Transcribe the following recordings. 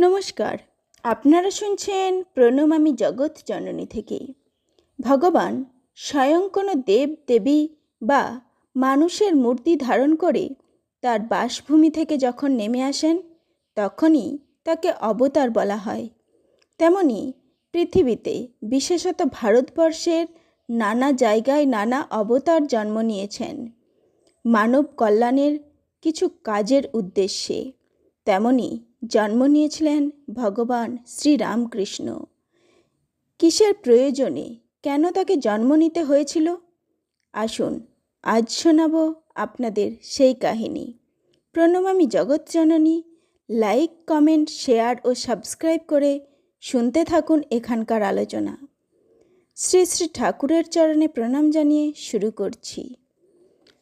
নমস্কার। আপনারা শুনছেন প্রণম আমি জগৎ জননী থেকে। ভগবান স্বয়ং কোনো দেব, দেবী বা মানুষের মূর্তি ধারণ করে তার বাসভূমি থেকে যখন নেমে আসেন, তখনই তাকে অবতার বলা হয়। তেমনি পৃথিবীতে বিশেষত ভারতবর্ষের নানা জায়গায় নানা অবতার জন্ম নিয়েছেন। মানব কল্যাণের কিছু কাজের উদ্দেশ্যে। তেমনি জন্ম নিয়েছিলেন ভগবান শ্রীরামকৃষ্ণ। কিসের প্রয়োজনে কেন তাকে জন্ম নিতে হয়েছিল? আসুন, আজ শোনাব আপনাদের সেই কাহিনী। প্রণমামী জগৎজননী লাইক, কমেন্ট, শেয়ার ও সাবস্ক্রাইব করে শুনতে থাকুন এখানকার আলোচনা। শ্রী শ্রী ঠাকুরের চরণে প্রণাম জানিয়ে শুরু করছি।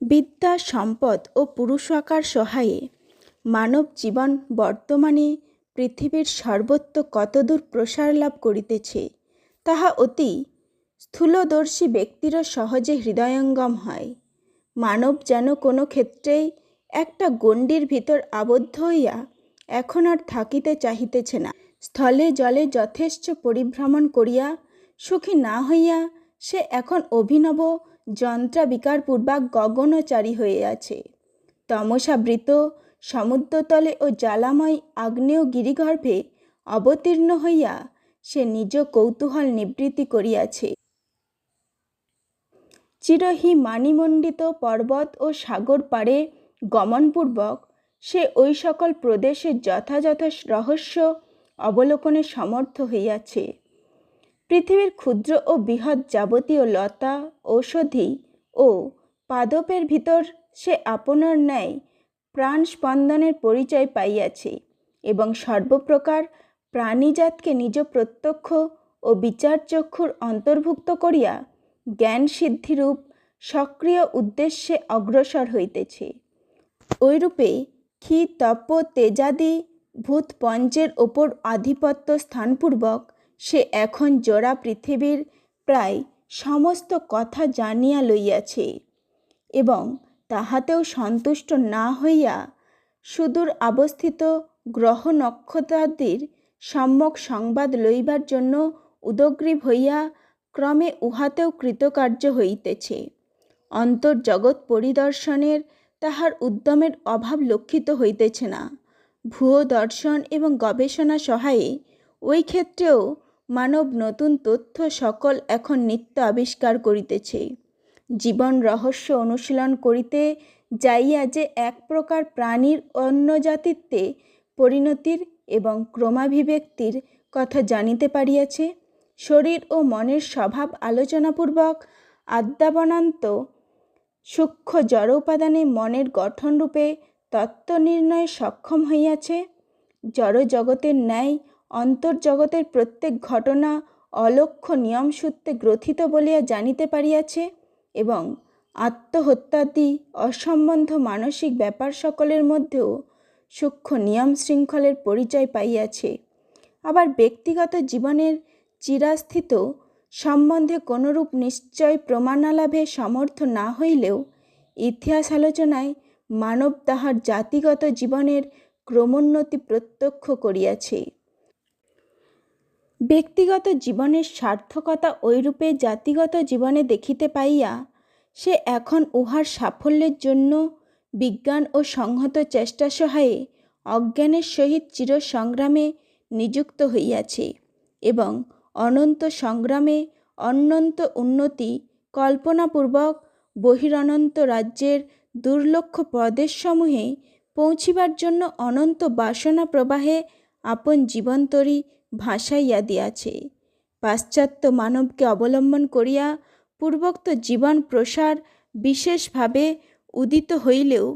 বিদ্যা, সম্পদ ও পুরুষাকার সহায়ে মানব জীবন বর্তমানে পৃথিবীর সর্বত্র কতদূর প্রসার লাভ করিতেছে, তাহা অতি স্থূলদর্শী ব্যক্তিরও সহজে হৃদয়ঙ্গম হয়। মানব যেন কোনো ক্ষেত্রেই একটা গণ্ডির ভিতর আবদ্ধ হইয়া এখন আর থাকিতে চাহিতেছে না। স্থলে জলে যথেষ্ট পরিভ্রমণ করিয়া সুখী না হইয়া সে এখন অভিনব যন্ত্রাবিকারপূর্বক গগনচারী হয়ে আছে তমসাবৃত সমুদ্রতলে ও জ্বালাময় আগ্নেয় গিরিগর্ভে অবতীর্ণ হইয়া সে নিজ কৌতূহল নিবৃত্তি করিয়াছে। চিরহি মানিমণ্ডিত পর্বত ও সাগর পাড়ে গমনপূর্বক সে ওই সকল প্রদেশের যথাযথ রহস্য অবলোকনে সমর্থ হইয়াছে। পৃথিবীর ক্ষুদ্র ও বৃহৎ যাবতীয় লতা, ঔষধি ও পাদপের ভিতর সে আপনার ন্যায় প্রাণ স্পন্দনের পরিচয় পাইয়াছে এবং সর্বপ্রকার প্রাণীজাতকে নিজ প্রত্যক্ষ ও বিচারচক্ষুর অন্তর্ভুক্ত করিয়া জ্ঞান সিদ্ধিরূপ সক্রিয় উদ্দেশ্যে অগ্রসর হইতেছে। ওইরূপে ক্ষি তপ তেজাদি ভূত পঞ্চের ওপর আধিপত্য স্থানপূর্বক সে এখন জোড়া পৃথিবীর প্রায় সমস্ত কথা জানিয়া লইয়াছে এবং তাহাতেও সন্তুষ্ট না হইয়া সুদূর অবস্থিত গ্রহ নক্ষত্রাদির সম্যক সংবাদ লইবার জন্য উদগ্রীব হইয়া ক্রমে উহাতেও কৃতকার্য হইতেছে। অন্তর্জগৎ পরিদর্শনের তাহার উদ্যমের অভাব লক্ষিত হইতেছে না। ভুয়ো দর্শন এবং গবেষণা সহায়ে ওই ক্ষেত্রেও মানব নতুন তথ্য সকল এখন নিত্য আবিষ্কার করিতেছে। জীবন রহস্য অনুশীলন করিতে যাইয়া যে এক প্রকার প্রাণীর অন্য জাতিত্বে পরিণতির এবং ক্রমাভিব্যক্তির কথা জানিতে পারিয়াছে, শরীর ও মনের স্বভাব আলোচনাপূর্বক আদ্যাবনান্ত সূক্ষ্ম জড় উপাদানে মনের গঠনরূপে তত্ত্ব নির্ণয়ে সক্ষম হইয়াছে, জড় জগতের ন্যায় অন্তর্জগতের প্রত্যেক ঘটনা অলক্ষ্য নিয়মসূত্রে গ্রথিত বলিয়া জানিতে পারিয়াছে। এবং আত্মহত্যাদি অসম্বন্ধ মানসিক ব্যাপার সকলের মধ্যেও সূক্ষ্ম নিয়ম শৃঙ্খলের পরিচয় পাইয়াছে। আবার ব্যক্তিগত জীবনের চিরাস্থিত সম্বন্ধে কোনরূপ নিশ্চয় প্রমাণালাভে সমর্থ না হইলেও ইতিহাস আলোচনায় মানব তাহার জাতিগত জীবনের ক্রমোন্নতি প্রত্যক্ষ করিয়াছে। ব্যক্তিগত জীবনের সার্থকতা ঐরূপে জাতিগত জীবনে দেখিতে পাইয়া সে এখন উহার সাফল্যের জন্য বিজ্ঞান ও সংহত চেষ্টা সহায়ে অজ্ঞানের সহিত চিরসংগ্রামে নিযুক্ত হইয়াছে এবং অনন্ত সংগ্রামে অনন্ত উন্নতি কল্পনাপূর্বক বহিরনন্ত রাজ্যের দুর্লক্ষ প্রদেশসমূহে পৌঁছিবার জন্য অনন্ত বাসনা প্রবাহে আপন জীবন্তরী ভাসাইয়া দিয়াছে পাশ্চাত্য মানবকে অবলম্বন করিয়া পূর্বোক্ত জীবন প্রসার বিশেষভাবে উদিত হইলেও,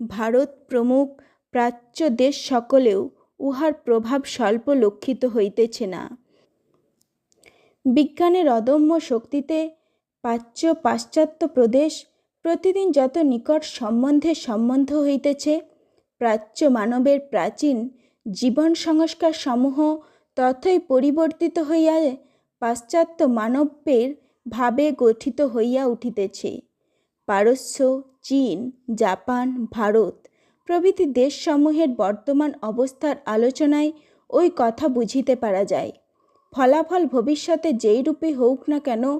ভারত প্রমুখ প্রাচ্য দেশ সকলেও উহার প্রভাব স্বল্প লক্ষিত হইতেছে না। বিজ্ঞানের অদম্য শক্তিতে প্রাচ্য পাশ্চাত্য প্রদেশ প্রতিদিন যত নিকট সম্বন্ধে সম্বন্ধ হইতেছে, প্রাচ্য মানবের প্রাচীন জীবন সংস্কার সমূহ ততই পরিবর্তিত হইয়া পাশ্চাত্য মানবের ভাবে গঠিত হইয়া উঠিতেছে। পারস্য, চীন, জাপান, ভারত প্রভৃতি দেশসমূহের বর্তমান অবস্থার আলোচনায় ওই কথা বুঝিতে পারা যায়। ফলাফল ভবিষ্যতে যেই রূপে হোক না কেন,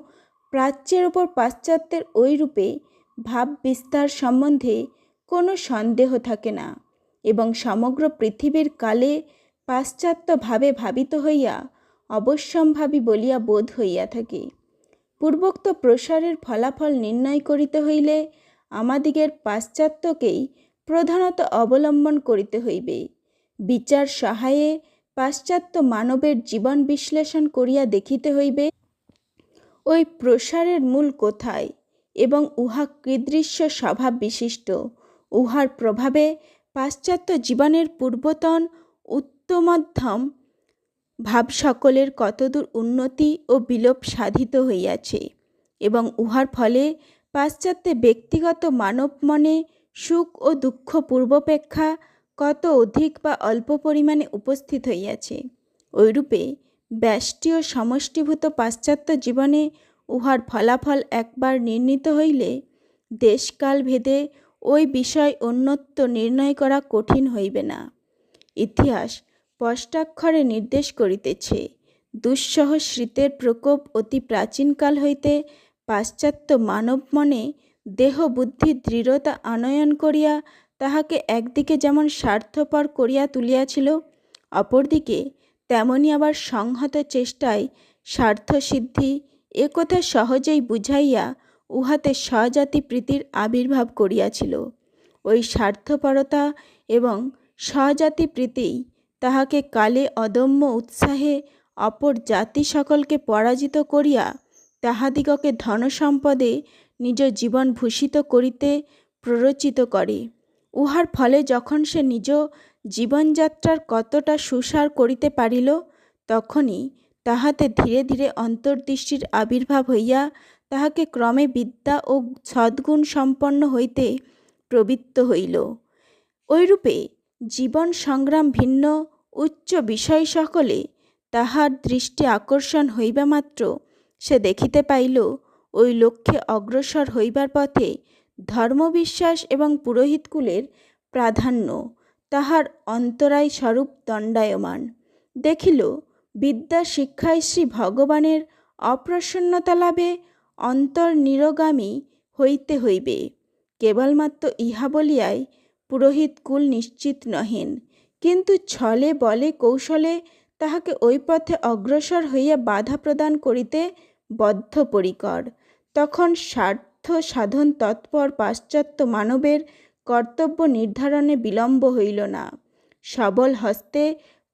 প্রাচ্যের ওপর পাশ্চাত্যের ওই রূপে ভাব বিস্তার সম্বন্ধে কোনো সন্দেহ থাকে না এবং সমগ্র পৃথিবীর কালে পাশ্চাত্য ভাবে ভাবিত হইয়া অবশ্যম্ভাবী বলিয়া বোধ হইয়া থাকে। পূর্বোক্ত প্রসারের ফলাফল নির্ণয় করিতে হইলে আমাদিগের পাশ্চাত্যকেই প্রধানত অবলম্বন করিতে হইবে। বিচার সহায়ে পাশ্চাত্য মানবের জীবন বিশ্লেষণ করিয়া দেখিতে হইবে, ওই প্রসারের মূল কোথায় এবং উহা কীদৃশ্য স্বভাব বিশিষ্ট। উহার প্রভাবে পাশ্চাত্য জীবনের পূর্বতন উত্তমধ্যম ভাব সকলের কতদূর উন্নতি ও বিলোপ সাধিত হইয়াছে এবং উহার ফলে পাশ্চাত্যে ব্যক্তিগত মানব মনে সুখ ও দুঃখ পূর্বাপেক্ষা কত অধিক বা অল্প পরিমাণে উপস্থিত হইয়াছে ওইরূপে ও সমষ্টিভূত পাশ্চাত্য জীবনে উহার ফলাফল একবার নির্ণীত হইলে দেশকাল ভেদে ওই বিষয় অন্যত্ব নির্ণয় করা কঠিন হইবে না। ইতিহাস স্পষ্টাক্ষরে নির্দেশ করিতেছে, দুঃসহ শীতের প্রকোপ অতি প্রাচীনকাল হইতে পাশ্চাত্য মানব মনে দেহ বুদ্ধি দৃঢ়তা আনয়ন করিয়া তাহাকে একদিকে যেমন স্বার্থপর করিয়া তুলিয়াছিল, অপরদিকে তেমনি আবার সংহত চেষ্টায় স্বার্থসিদ্ধি এ কথা সহজেই বুঝাইয়া উহাতে স্বজাতি প্রীতির আবির্ভাব করিয়াছিল। ওই স্বার্থপরতা এবং স্বজাতি প্রীতিই তাহাকে কালে অদম্য উৎসাহে অপর জাতি সকলকে পরাজিত করিয়া তাহাদিগকে ধনসম্পদে নিজ জীবন ভূষিত করিতে প্ররোচিত করে। উহার ফলে যখন সে নিজ জীবনযাত্রার কতটা সুসার করিতে পারিল, তখনই তাহাতে ধীরে ধীরে অন্তর্দৃষ্টির আবির্ভাব হইয়া তাহাকে ক্রমে বিদ্যা ও সদ্গুণ সম্পন্ন হইতে প্রবৃত্ত হইল। ওইরূপে জীবন সংগ্রাম ভিন্ন, উচ্চ বিষয় সকলে তাহার দৃষ্টি আকর্ষণ হইবা মাত্র। সে দেখিতে পাইল ওই লক্ষ্যে অগ্রসর হইবার পথে ধর্মবিশ্বাস এবং পুরোহিতকুলের প্রাধান্য তাহার অন্তরায় স্বরূপ দণ্ডায়মান। দেখিল, বিদ্যা শিক্ষায় শ্রী ভগবানের অপ্রসন্নতা লাভে অন্তর্নিরগামী হইতে হইবে। কেবলমাত্র ইহা বলিয়াই পুরোহিত কুল নিশ্চিত নহেন। কিন্তু ছলে বলে কৌশলে তাহাকে ওই পথে অগ্রসর হইয়া বাধা প্রদান করিতে বদ্ধপরিকর। তখন স্বার্থ সাধন তৎপর পাশ্চাত্য মানবের কর্তব্য নির্ধারণে বিলম্ব হইল না। সবল হস্তে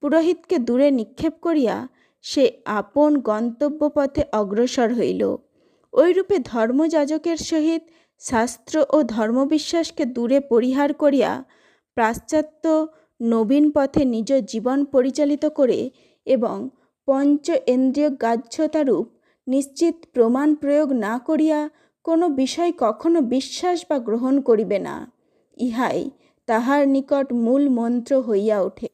পুরোহিতকে দূরে নিক্ষেপ করিয়া সে আপন গন্তব্য পথে অগ্রসর হইল। ওইরূপে ধর্মযাজকের সহিত শাস্ত্র ও ধর্মবিশ্বাসকে দূরে পরিহার করিয়া পাশ্চাত্য নবীন পথে নিজ জীবন পরিচালিত করে এবং পঞ্চ ইন্দ্রিয় গ্রাহ্যতারূপ নিশ্চিত প্রমাণ প্রয়োগ না করিয়া কোনো বিষয় কখনো বিশ্বাস বা গ্রহণ করিবে না। ইহাই তাহার নিকট মূল মন্ত্র হইয়া ওঠে।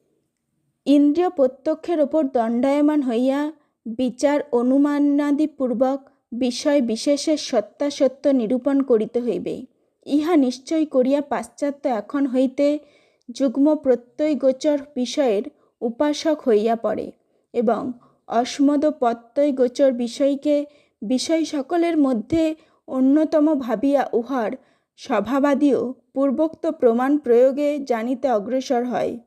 ইন্দ্রিয় প্রত্যক্ষের ওপর দণ্ডায়মান হইয়া বিচার অনুমানাদিপূর্বক বিষয় বিশেষের সত্যাসত্য নিরূপণ করিতে হইবে। ইহা নিশ্চয় করিয়া পাশ্চাত্য এখন হইতে যুগ্ম প্রত্যয়গোচর বিষয়ের উপাসক হইয়া পড়ে এবং অস্মদ প্রত্যয়গোচর বিষয়কে বিষয় সকলের মধ্যে অন্যতম ভাবিয়া উহার স্বভাবাদিও পূর্বোক্ত প্রমাণ প্রয়োগে জানিতে অগ্রসর হয়।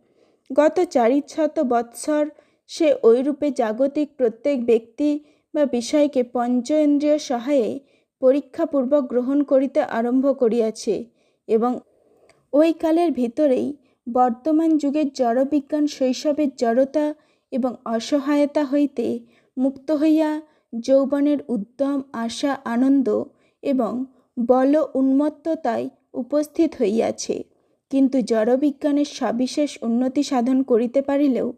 গত চারিশত বৎসর সে ওইরূপে জাগতিক প্রত্যেক ব্যক্তি বা বিষয়কে পঞ্চ ইন্দ্রিয় সহায়ে পরীক্ষাপূর্বক গ্রহণ করিতে আরম্ভ করিয়াছে এবং ওই কালের ভিতরেই বর্তমান যুগের জড়বিজ্ঞান শৈশবের জড়তা এবং অসহায়তা হইতে মুক্ত হইয়া যৌবনের উদ্যম, আশা, আনন্দ এবং বল উন্মত্ততায় উপস্থিত হইয়াছে। কিন্তু জড়বিজ্ঞানের সবিশেষ উন্নতি সাধন করিতে পারিলেও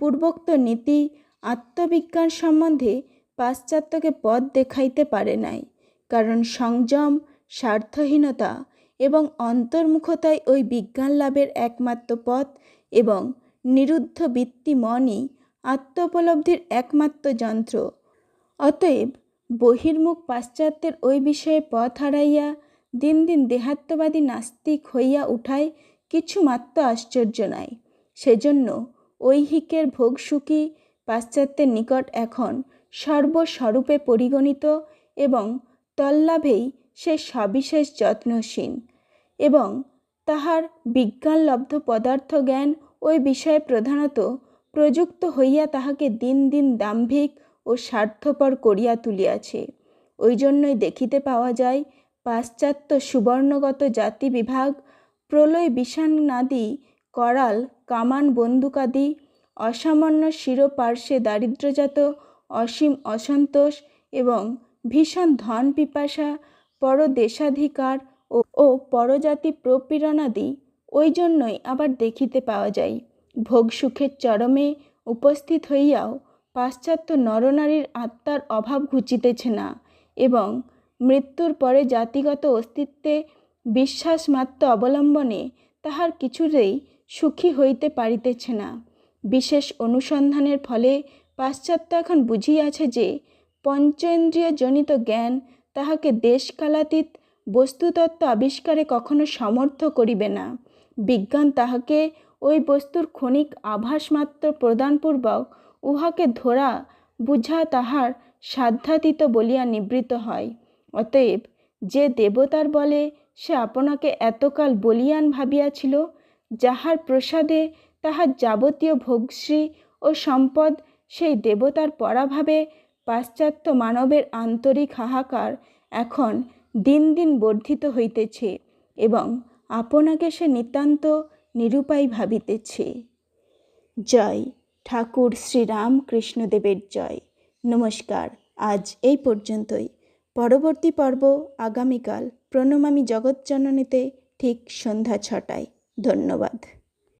পূর্বোক্ত নীতি আত্মবিজ্ঞান সম্বন্ধে পাশ্চাত্যকে পথ দেখাইতে পারে নাই, কারণ সংযম, স্বার্থহীনতা এবং অন্তর্মুখতাই ওই বিজ্ঞান লাভের একমাত্র পথ এবং নিরুদ্ধ বৃত্তি মনই আত্মোপলব্ধির একমাত্র যন্ত্র। অতএব বহির্মুখ পাশ্চাত্যের ওই বিষয়ে পথ হারাইয়া দিন দিন দেহাত্মবাদী নাস্তিক হইয়া উঠায় কিছু মাত্র আশ্চর্য নাই। সেজন্য ঐহিকের ভোগসুখী পাশ্চাত্যের নিকট এখন সর্বস্বরূপে পরিগণিত এবং তল্লাভেই সে সবিশেষ যত্নশীল এবং তাহার বিজ্ঞানলব্ধ পদার্থ জ্ঞান ওই বিষয়ে প্রধানত প্রযুক্ত হইয়া তাহাকে দিন দিন দাম্ভিক ও স্বার্থপর করিয়া তুলিয়াছে। ওই জন্যই দেখিতে পাওয়া যায়, পাশ্চাত্য সুবর্ণগত জাতি বিভাগ, প্রলয় বিষাণাদি করাল, কামান বন্দুকাদি, অসামান্য শিরোপার্শ্বে দারিদ্র্যজাত অসীম অসন্তোষ এবং ভীষণ ধন পিপাসা পরদেশাধিকার ও পরজাতি প্রপীড়নাদি ওই জন্যই আবার দেখিতে পাওয়া যায়। ভোগ সুখের চরমে উপস্থিত হইয়াও পাশ্চাত্য নরনারীর আত্মার অভাব ঘুচিতেছে না এবং মৃত্যুর পরে জাতিগত অস্তিত্বে বিশ্বাসমাত্র অবলম্বনে তাহার কিছুতেই সুখী হইতে পারিতেছে না। বিশেষ অনুসন্ধানের ফলে পাশ্চাত্য এখন বুঝিয়াছে যে পঞ্চেন্দ্রিয় জনিত জ্ঞান তাহাকে দেশকালাতীত বস্তুতত্ত্ব আবিষ্কারে কখনো সমর্থ করিবে না। বিজ্ঞান তাহাকে ওই বস্তুর ক্ষণিক আভাস মাত্র প্রদানপূর্বক উহাকে ধরা বুঝা তাহার সাধ্যাতীত বলিয়া নিবৃত হয়। অতএব যে দেবতার বলে সে আপনাকে এতকাল বলিয়ান ভাবিয়াছিল, যাহার প্রসাদে তাহার যাবতীয় ভোগশ্রী ও সম্পদ সেই দেবতার পরাভাবে পাশ্চাত্য মানবের আন্তরিক হাহাকার এখন দিন দিন বর্ধিত হইতেছে এবং আপনাকে সে নিতান্ত নিরুপায় ভাবিতেছে। জয়। ঠাকুর শ্রীরামকৃষ্ণদেবের জয়। নমস্কার। আজ এই পর্যন্তই। পরবর্তী পর্ব আগামীকাল প্রণমামী জগৎজননীতে ঠিক সন্ধ্যা ছটায়। ধন্যবাদ।